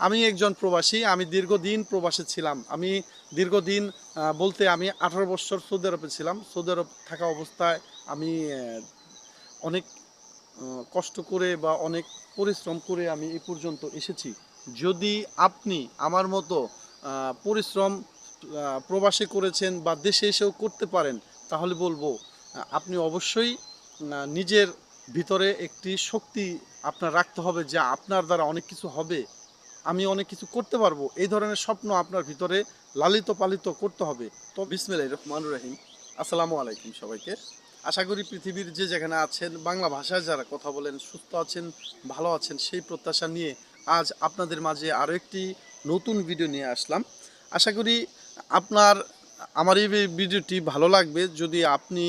আমি একজন প্রবাসী, আমি দীর্ঘদিন প্রবাসে ছিলাম। আমি দীর্ঘদিন বলতে আমি আঠারো বছর সৌদি আরবে ছিলাম। সৌদি আরব থাকা অবস্থায় আমি অনেক কষ্ট করে বা অনেক পরিশ্রম করে আমি এ পর্যন্ত এসেছি। যদি আপনি আমার মতো পরিশ্রম প্রবাসে করেছেন বা দেশে এসেও করতে পারেন, তাহলে বলব আপনি অবশ্যই নিজের ভিতরে একটি শক্তি আপনার রাখতে হবে যে আপনার দ্বারা অনেক কিছু হবে। আমি অনেক কিছু করতে পারব। এই ধরনের স্বপ্ন আপনার ভিতরে লালিত পালিত করতে হবে। তো বিসমিল্লাহির রহমানুর রহিম। আসসালামু আলাইকুম সবাইকে। আশা করি পৃথিবীর যে যেখানে আছেন, বাংলা ভাষায় যারা কথা বলেন, সুস্থ আছেন, ভালো আছেন, সেই প্রত্যাশা নিয়ে আজ আপনাদের মাঝে আরও একটি নতুন ভিডিও নিয়ে আসলাম। আশা করি আপনার, আমার এই ভিডিওটি ভালো লাগবে। যদি আপনি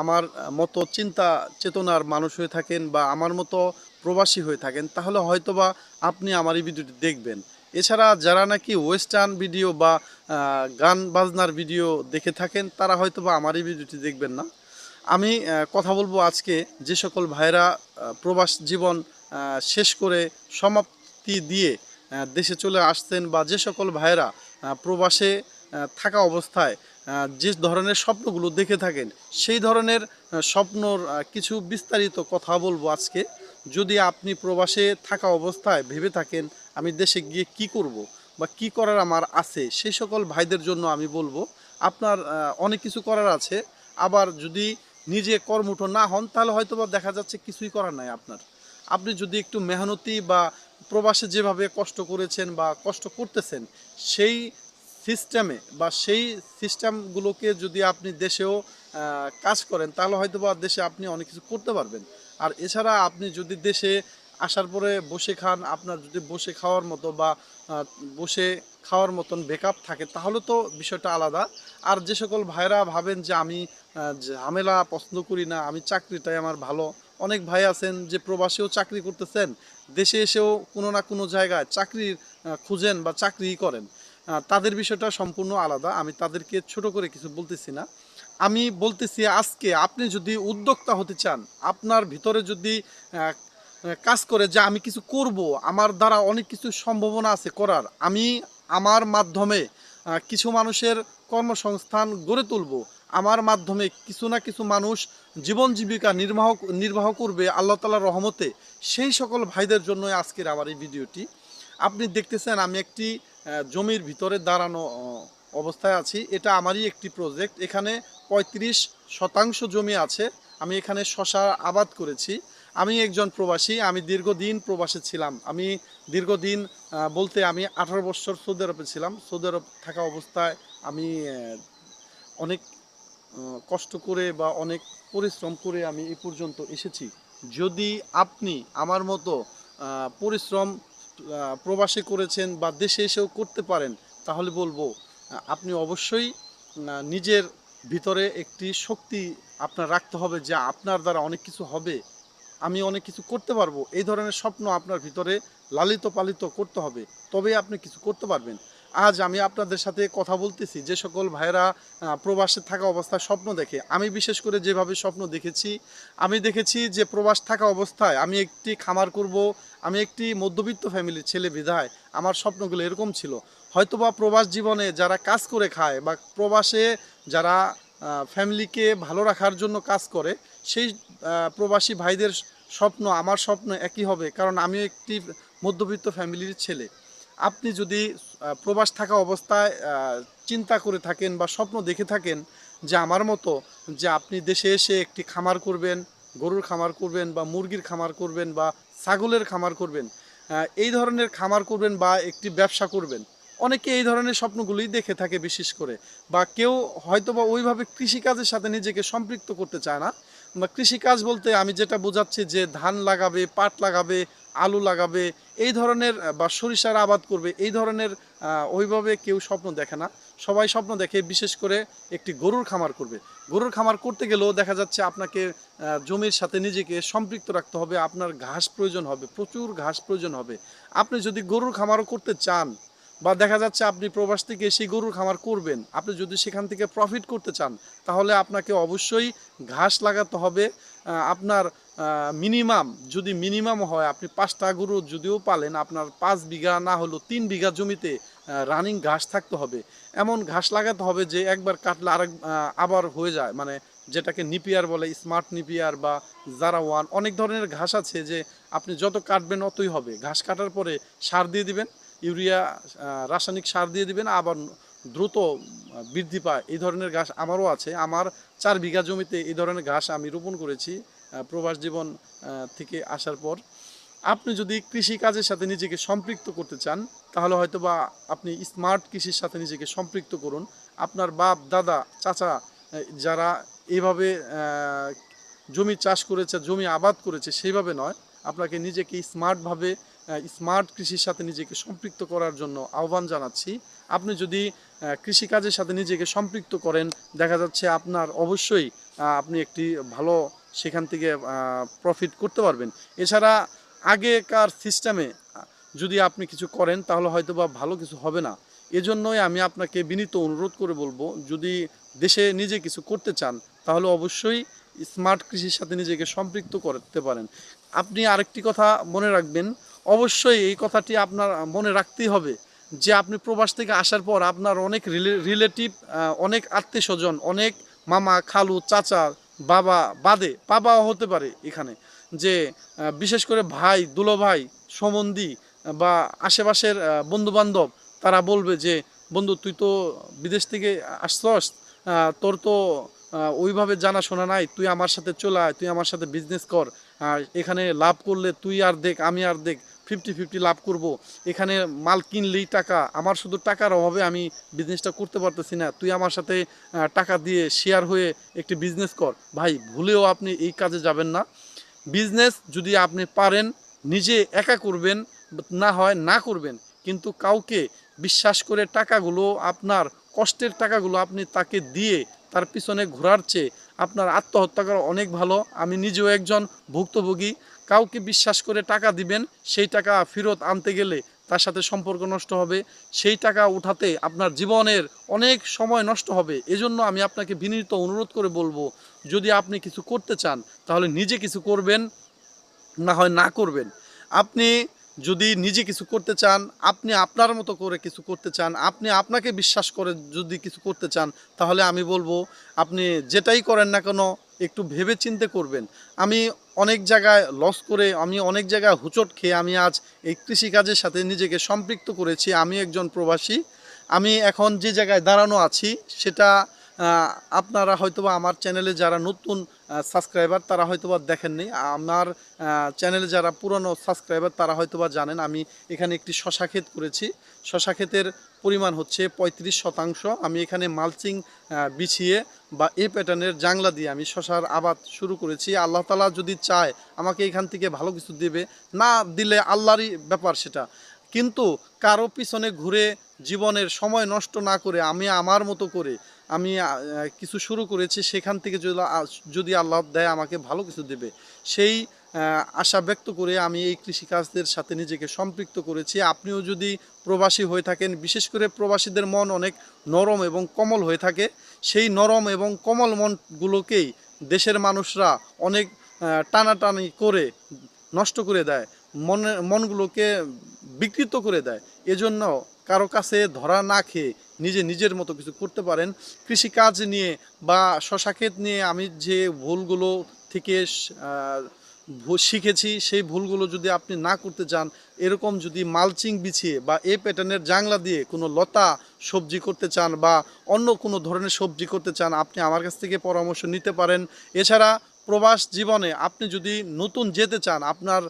আমার মতো চিন্তা চেতনার মানুষ হয়ে থাকেন বা আমার মতো প্রবাসী হয়ে থাকেন, তাহলে হয়তোবা আপনি আমার এই ভিডিওটি দেখবেন। এছাড়া যারা নাকি ওয়েস্টার্ন ভিডিও বা গান বাজনার ভিডিও দেখে থাকেন, তারা হয়তোবা আমার এই ভিডিওটি দেখবেন না। আমি কথা বলব আজকে যে সকল ভাইরা প্রবাস জীবন শেষ করে সমাপ্তি দিয়ে দেশে চলে আসতেন বা যে সকল ভাইরা প্রবাসে থাকা অবস্থায় যে ধরনের স্বপ্নগুলো দেখে থাকেন, সেই ধরনের স্বপ্নর কিছু বিস্তারিত কথা বলব আজকে। যদি আপনি প্রবাসে থাকা অবস্থায় ভেবে থাকেন, আমি দেশে গিয়ে কি করব বা কি করার আমার আছে সেই সকল ভাইদের জন্য আমি বলব, আপনার অনেক কিছু করার আছে। আবার যদি নিজে কর্মঠ না হন, তাহলে হয়তো বা দেখা যাচ্ছে কিছুই করার নাই আপনার। আপনি যদি একটু মেহনতি বা প্রবাসে যেভাবে কষ্ট করেছেন বা কষ্ট করতেছেন, সেই সিস্টেমে বা সেই সিস্টেমগুলোকে যদি আপনি দেশেও কাজ করেন, তাহলে হয়তো বা দেশে আপনি অনেক কিছু করতে পারবেন। আর এছাড়া আপনি যদি দেশে আসার পরে বসে খান, আপনার যদি বসে খাওয়ার মতো বা বসে খাওয়ার মতন বেকআপ থাকে, তাহলে তো বিষয়টা আলাদা। আর যে সকল ভাইরা ভাবেন যে আমি ঝামেলা পছন্দ করি না, আমি চাকরিটাই আমার ভালো। অনেক ভাই আছেন যে প্রবাসেও চাকরি করতেছেন, দেশে এসেও কোনো না কোনো জায়গায় চাকরির খুঁজেন বা চাকরি করেন। তাদের বিষয়টা সম্পূর্ণ আলাদা। আমি তাদেরকে ছোট করে কিছু বলতেছি না। আমি বলতেছি আজকে আপনি যদি উদ্যোক্তা হতে চান, আপনার ভিতরে যদি কাজ করে যে আমি কিছু করব, আমার দ্বারা অনেক কিছু সম্ভাবনা আছে করার, আমি আমার মাধ্যমে কিছু মানুষের কর্মসংস্থান গড়ে তুলব, আমার মাধ্যমে কিছু না কিছু মানুষ জীবন জীবিকা নির্বাহ নির্বাহ করবে আল্লাহ তালার রহমতে, সেই সকল ভাইদের জন্য আজকের আমার এই ভিডিওটি। আপনি দেখতেছেন আমি একটি জমির ভিতরে দাঁড়ানো অবস্থায় আছি। এটা আমারই একটি প্রজেক্ট এখানে পঁয়ত্রিশ শতাংশ জমি আছে। আমি এখানে শশা আবাদ করেছি। আমি একজন প্রবাসী। আমি দীর্ঘদিন প্রবাসে ছিলাম। আমি দীর্ঘদিন বলতে আমি আঠারো বছর সৌদি আরবে ছিলাম। সৌদি আরব থাকা অবস্থায় আমি অনেক কষ্ট করে বা অনেক পরিশ্রম করে আমি এ পর্যন্ত এসেছি। যদি আপনি আমার মতো পরিশ্রম প্রবাসে করেছেন বা দেশে এসেও করতে পারেন, তাহলে বলব আপনি অবশ্যই নিজের ভিতরে একটি শক্তি আপনার রাখতে হবে যে আপনার দ্বারা অনেক কিছু হবে, আমি অনেক কিছু করতে পারব, এই ধরনের স্বপ্ন আপনার ভিতরে লালিত পালিত করতে হবে তবে আপনি কিছু করতে পারবেন। আজ আমি আপনাদের সাথে কথা বলতেছি, যে সকল ভাইরা প্রবাসে থাকা অবস্থায় স্বপ্ন দেখে। আমি বিশেষ করে যেভাবে স্বপ্ন দেখেছি, আমি দেখেছি যে প্রবাস থাকা অবস্থায় আমি একটি খামার করব, আমি একটি মধ্যবিত্ত ফ্যামিলির ছেলে বিধায়, আমার স্বপ্নগুলো এরকম ছিল। হয়তোবা প্রবাস জীবনে যারা কাজ করে খায় বা প্রবাসে যারা ফ্যামিলিকে ভালো রাখার জন্য কাজ করে, সেই প্রবাসী ভাইদের স্বপ্ন, আমার স্বপ্ন একই হবে, কারণ আমি একটি মধ্যবিত্ত ফ্যামিলির ছেলে। আপনি যদি প্রবাস থাকা অবস্থায় চিন্তা করে থাকেন বা স্বপ্ন দেখে থাকেন যে আমার মতো যে আপনি দেশে এসে একটি খামার করবেন, গরুর খামার করবেন বা মুরগির খামার করবেন বা ছাগলের খামার করবেন এই ধরনের খামার করবেন বা একটি ব্যবসা করবেন। অনেকে এই ধরনের স্বপ্নগুলোই দেখে থাকে বিশেষ করে। বা কেউ হয়তো বা ওইভাবে কৃষিকাজের সাথে নিজেকে সম্পৃক্ত করতে চায় না। বা কৃষিকাজ বলতে আমি যেটা বোঝাচ্ছি যে ধান লাগাবে, পাট লাগাবে, আলু লাগাবে, এই ধরনের বা সরিষার আবাদ করবে, এই ধরনের ওইভাবে কেউ স্বপ্ন দেখে না। সবাই স্বপ্ন দেখে বিশেষ করে একটি গরুর খামার করবে। গরুর খামার করতে গেলেও দেখা যাচ্ছে আপনাকে জমির সাথে নিজেকে সম্পৃক্ত রাখতে হবে। আপনার ঘাস প্রয়োজন হবে, প্রচুর ঘাস প্রয়োজন হবে। আপনি যদি গরুর খামারও করতে চান বা দেখা যাচ্ছে আপনি প্রবাস থেকে সেই গরুর খামার করবেন, আপনি যদি সেখান থেকে প্রফিট করতে চান, তাহলে আপনাকে অবশ্যই ঘাস লাগাতে হবে। আপনার মিনিমাম যদি মিনিমাম হয়, আপনি পাঁচটা গরু যদিও পালেন, আপনার পাঁচ বিঘা না হলেও তিন বিঘা জমিতে রানিং ঘাস থাকতে হবে। এমন ঘাস লাগাতে হবে যে একবার কাটলে আরেক আবার হয়ে যায়। মানে যেটাকে নিপিয়ার বলে স্মার্ট নিপিয়ার বা জারা ওয়ান অনেক ধরনের ঘাস আছে যে আপনি যত কাটবেন অতই হবে। ঘাস কাটার পরে সার দিয়ে দিবেন ইউরিয়া রাসায়নিক সার দিয়ে দিবেন, আবার দ্রুত বৃদ্ধি পায়। এই ধরনের ঘাস আমারও আছে। আমার চার বিঘা জমিতে এই ধরনের ঘাস আমি রোপণ করেছি প্রবাস জীবন থেকে আসার পর। আপনি যদি কৃষি কাজের সাথে নিজেকে সম্পৃক্ত করতে চান, তাহলে হয়তো বা আপনি স্মার্ট কৃষির সাথে নিজেকে সম্পৃক্ত করুন। আপনার বাপ, দাদা, চাচা যারা এইভাবে জমি চাষ করেছে, জমি আবাদ করেছে, সেইভাবে নয়। আপনাকে নিজেকে স্মার্টভাবে স্মার্ট কৃষির সাথে নিজেকে সম্পৃক্ত করার জন্য আহ্বান জানাচ্ছি। আপনি যদি কৃষিকাজের সাথে নিজেকে সম্পৃক্ত করেন, দেখা যাচ্ছে আপনার অবশ্যই আপনি একটি ভালো সেখান থেকে প্রফিট করতে পারবেন। এছাড়া আগেকার সিস্টেমে যদি আপনি কিছু করেন, তাহলে হয়তো বা ভালো কিছু হবে না। এজন্যই আমি আপনাকে বিনীত অনুরোধ করে বলব, যদি দেশে নিজে কিছু করতে চান, তাহলে অবশ্যই স্মার্ট কৃষির সাথে নিজেকে সম্পৃক্ত করতে পারেন। আপনি আরেকটি কথা মনে রাখবেন অবশ্যই এই কথাটি আপনার মনে রাখতেই হবে যে আপনি প্রবাস থেকে আসার পর আপনার অনেক রিলেটিভ অনেক আত্মীয় স্বজন অনেক মামা, খালু, চাচা, বাবা, বাদে, বাবাও হতে পারে এখানে। যে বিশেষ করে ভাই দুলো ভাই সম্বন্ধী বা আশেপাশের বন্ধু বান্ধব তারা বলবে যে, বন্ধু, তুই তো বিদেশ থেকে আসছস তোর তো ওইভাবে জানাশোনা নাই, তুই আমার সাথে চলে আয়, তুই আমার সাথে বিজনেস কর এখানে লাভ করলে তুই আর দেখ, আমি আর দেখ। ফিফটি ফিফটি লাভ করব। এখানে মাল কিনলেই টাকা। আমার শুধু টাকার অভাবে আমি বিজনেসটা করতে পারতেছি না। তুই আমার সাথে টাকা দিয়ে শেয়ার হয়ে একটি বিজনেস কর। ভাই, ভুলেও আপনি এই কাজে যাবেন না। বিজনেস যদি আপনি পারেন, নিজে একা করবেন, না হয় না করবেন, কিন্তু কাউকে বিশ্বাস করে টাকাগুলো আপনার কষ্টের টাকাগুলো আপনি তাকে দিয়ে তার পিছনে ঘোরার চেয়ে আপনার আত্মহত্যা করা অনেক ভালো। আমি নিজেও একজন ভুক্তভোগী। কাউকে বিশ্বাস করে টাকা দিবেন, সেই টাকা ফেরত আনতে গেলে তার সাথে সম্পর্ক নষ্ট হবে। সেই টাকা উঠাতে আপনার জীবনের অনেক সময় নষ্ট হবে। এজন্য আমি আপনাকে বিনীত অনুরোধ করে বলব, যদি আপনি কিছু করতে চান, তাহলে নিজে কিছু করবেন, না হয় না করবেন। আপনি যদি নিজে কিছু করতে চান, আপনি আপনার মতো করে কিছু করতে চান, আপনি আপনাকে বিশ্বাস করে যদি কিছু করতে চান, তাহলে আমি বলব, আপনি যেটাই করেন না কেন, একটু ভেবে চিন্তে করবেন। আমি অনেক জায়গায় লস করে, আমি অনেক জায়গায় হুচট খেয়ে আমি আজ এই কৃষিকাজের সাথে নিজেকে সম্পৃক্ত করেছি। আমি একজন প্রবাসী। আমি এখন যে জায়গায় দাঁড়ানো আছি, সেটা আপনারা হয়তোবা আমার চ্যানেলে যারা নতুন সাবস্ক্রাইবার তারা হয়তোবা দেখেননি। আমার চ্যানেলে যারা পুরনো সাবস্ক্রাইবার তারা হয়তোবা জানেন, আমি এখানে একটি শশা ক্ষেত করেছি। শশা ক্ষেতের পরিমাণ হচ্ছে পঁয়ত্রিশ শতাংশ। আমি এখানে মালচিং বিছিয়ে বা এই প্যাটার্নের জাংলা দিয়ে আমি শশার আবাদ শুরু করেছি। আল্লাহ তালা যদি চায়, আমাকে এখান থেকে ভালো কিছু দেবে। না দিলে আল্লাহরই ব্যাপার সেটা। কিন্তু কারও পিছনে ঘুরে জীবনের সময় নষ্ট না করে, আমি আমার মতো করে আমি কিছু শুরু করেছি, সেখান থেকে যদি যদি আল্লাহ দেয়, আমাকে ভালো কিছু দেবে। সেই আশা ব্যক্ত করে আমি এই কৃষিকাজদের সাথে নিজেকে সম্পৃক্ত করেছি। আপনিও যদি প্রবাসী হয়ে থাকেন, বিশেষ করে প্রবাসীদের মন অনেক নরম এবং কমল হয়ে থাকে, সেই নরম এবং কমল মনগুলোকেই দেশের মানুষরা অনেক টানাটানি করে নষ্ট করে দেয়, মনে, মনগুলোকে বিকৃত করে দেয়। এজন্য কারও কাছে ধরা না খেয়ে নিজে নিজের মতো কিছু করতে পারেন। কৃষিকাজ নিয়ে বা শশা ক্ষেত নিয়ে আমি যে ভুলগুলো থেকে শিখেছি, সেই ভুলগুলো যদি আপনি না করতে চান, এরকম যদি মালচিং বিছিয়ে বা এ প্যাটার্নের জাংলা দিয়ে কোনো লতা সবজি করতে চান বা অন্য কোনো ধরনের সবজি করতে চান, আপনি আমার কাছ থেকে পরামর্শ নিতে পারেন। এছাড়া প্রবাস জীবনে আপনি যদি নতুন যেতে চান, আপনার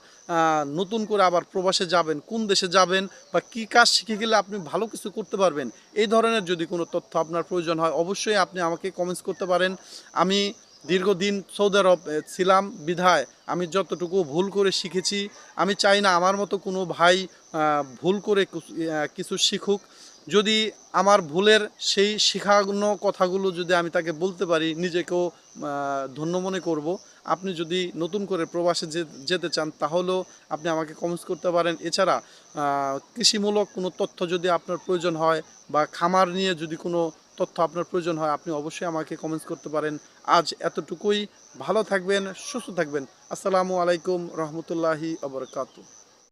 নতুন করে আবার প্রবাসে যাবেন, কোন দেশে যাবেন বা কী কাজ শিখে গেলে আপনি ভালো কিছু করতে পারবেন, এই ধরনের যদি কোনো তথ্য আপনার প্রয়োজন হয়, অবশ্যই আপনি আমাকে কমেন্টস করতে পারেন। আমি দীর্ঘদিন সৌদি আরব ছিলাম, বিধায় আমি যতটুকু ভুল করে শিখেছি, আমি চাই না আমার মতো কোনো ভাই ভুল করে কিছু শিখুক। যদি আমার ভুলের সেই শেখানো কথাগুলো যদি আমি তাকে বলতে পারি, নিজেকেও ধন্য মনে করব। আপনি যদি নতুন করে প্রবাসে যেতে চান, তাহলেও আপনি আমাকে কমেন্টস করতে পারেন। এছাড়া কৃষিমূলক কোনো তথ্য যদি আপনার প্রয়োজন হয় বা খামার নিয়ে যদি কোনো তথ্য আপনার প্রয়োজন হয়, আপনি অবশ্যই আমাকে কমেন্টস করতে পারেন। আজ এতটুকুই। ভালো থাকবেন, সুস্থ থাকবেন। আসসালামু আলাইকুম রহমতুল্লাহি আবরকাতু